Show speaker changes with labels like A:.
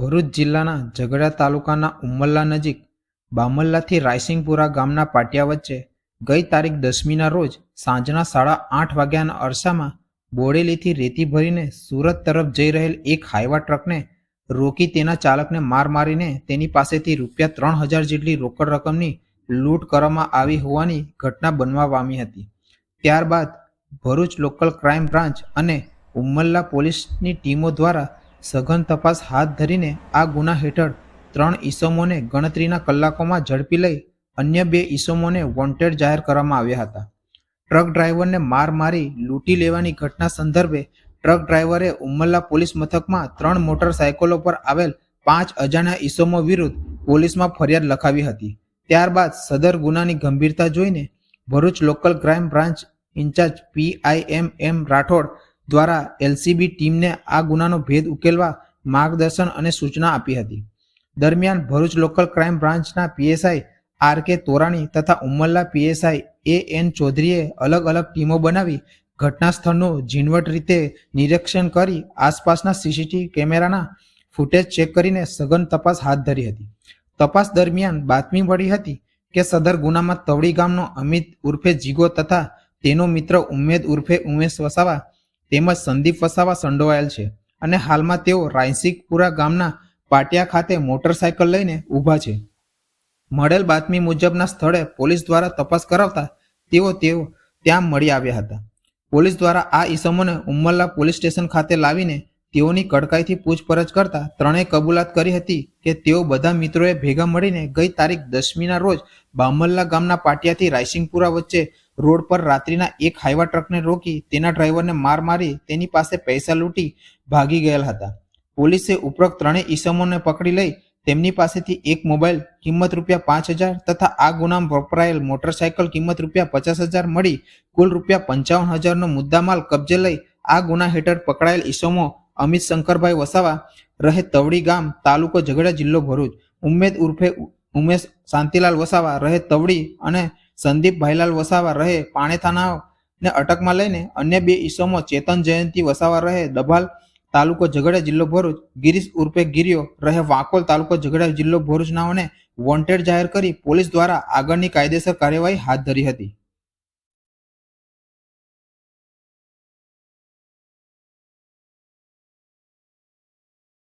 A: ભરૂચ જિલ્લાના ઝઘડા તાલુકાના ઉમલ્લા નજીક બામલ્લાથી રાયસિંગપુરા ગામના પાટિયા વચ્ચે ગઈ તારીખ દસમીના રોજ સાંજના સાડા આઠ વાગ્યાના અરસામાં બોડેલીથી રેતી ભરીને સુરત તરફ જઈ રહેલ એક હાઈવા ટ્રકને રોકી તેના ચાલકને માર મારીને તેની પાસેથી રૂપિયા ત્રણ હજાર જેટલી રોકડ રકમની લૂંટ કરવામાં આવી હોવાની ઘટના બનવા પામી હતી. ત્યારબાદ ભરૂચ લોકલ ક્રાઇમ બ્રાન્ચ અને ઉમલ્લા પોલીસની ટીમો દ્વારા સઘન તપાસ હાથ ધરીને આ ગુના હેઠળ ત્રણ ઈસમોને ગણતરીના કલાકોમાં ઝડપી લઈ અન્ય બે ઈસમોને વોન્ટેડ જાહેર કરવામાં આવ્યા હતા. ટ્રક ડ્રાઈવરને માર મારી લૂંટી લેવાની ઘટના સંદર્ભે ટ્રક ડ્રાઈવરે ઉમલ્લા પોલીસ મથકમાં ત્રણ મોટરસાયકલો પર આવેલ પાંચ અજાણ્યા ઈસમો વિરુદ્ધ પોલીસમાં ફરિયાદ લખાવી હતી. ત્યારબાદ સદર ગુનાની ગંભીરતા જોઈને Bharuch local crime branch in charge P I M M Rathod દ્વારા એલસીબી ટીમને આ ગુનાનો ભેદ ઉકેલવા માર્ગદર્શન અને સૂચના આપી હતી. દરમિયાન ભરૂચ લોકલ ક્રાઇમ બ્રાન્ચના પીએસઆઈ આર કે તોરાણી તથા ઉમલ્લા પીએસઆઈ એ એન ચૌધરીએ અલગ અલગ ટીમો બનાવી ઘટના સ્થળનું ઝીણવટ રીતે નિરીક્ષણ કરી આસપાસના સીસીટીવી કેમેરાના ફૂટેજ ચેક કરીને સઘન તપાસ હાથ ધરી હતી. તપાસ દરમિયાન બાતમી મળી હતી કે સદર ગુનામાં તવડી ગામનો અમિત ઉર્ફે જીગો તથા તેનો મિત્ર ઉમેદ ઉર્ફે ઉમેશ વસાવા તેમજ સંદીપ વસાવા સંડોવાયેલ છે. અને હાલમાં તેઓ રાયસિકપુરા ગામના પાટિયા ખાતે મોટરસાયકલ લઈને ઊભા છે. મળેલ બાતમી મુજબના સ્થળે પોલીસ દ્વારા તપાસ કરાવતા તેઓ તેઓ ત્યાં મળી આવ્યા હતા. પોલીસ દ્વારા આ ઈસમોને ઉમ્મલ્લા પોલીસ સ્ટેશન ખાતે લાવીને તેઓની કડકાઈથી પૂછપરછ કરતા ત્રણેય કબૂલાત કરી હતી કે તેઓ બધા મિત્રોએ ભેગા મળીને ગઈ તારીખ દસમીના રોજ બામલ્લા ગામના પાટિયાથી રાયસિંગપુરા વચ્ચે રોડ પર રાત્રિના એક હાઈવા ટ્રકને રોકી તેના ડ્રાઈવરને માર મારી તેની પાસે પૈસા લૂંટી ભાગી ગયેલા હતા. પોલીસે ઉપરોક્ત ત્રણેય ઈસમોને પકડી લઈ તેમની પાસેથી એક મોબાઈલ કિંમત રૂપિયા પાંચ હજાર તથા આ ગુનામાં વપરાયેલ મોટરસાયકલ કિંમત રૂપિયા પચાસ હજાર મળી કુલ રૂપિયા પંચાવન હજારનો મુદ્દામાલ કબજે લઈ આ ગુના હેઠળ પકડાયેલ ઈસમો અમિત શંકરભાઈ વસાવા રહે તવડી ગામ તાલુકો ઝઘડા જિલ્લો ભરૂચ. ઉમેદ ઉર્ફે ઉમેશ શાંતિલાલ વસાવા રહે તવડી અને સંદીપ ભાઈલાલ વસાવા રહે પાણેથાના ને અટકમાં લઈને અન્ય બે ઈસમો ચેતન જયંતિ વસાવા રહે દભાલ તાલુકો ઝઘડા જિલ્લો ભરૂચ, ગિરીશ ઉર્ફે ગિરિયો રહે વાંકોલ તાલુકો ઝઘડા જિલ્લો ભરૂચ નાઓને વોન્ટેડ જાહેર કરી પોલીસ દ્વારા આગળની કાયદેસર કાર્યવાહી હાથ ધરી હતી.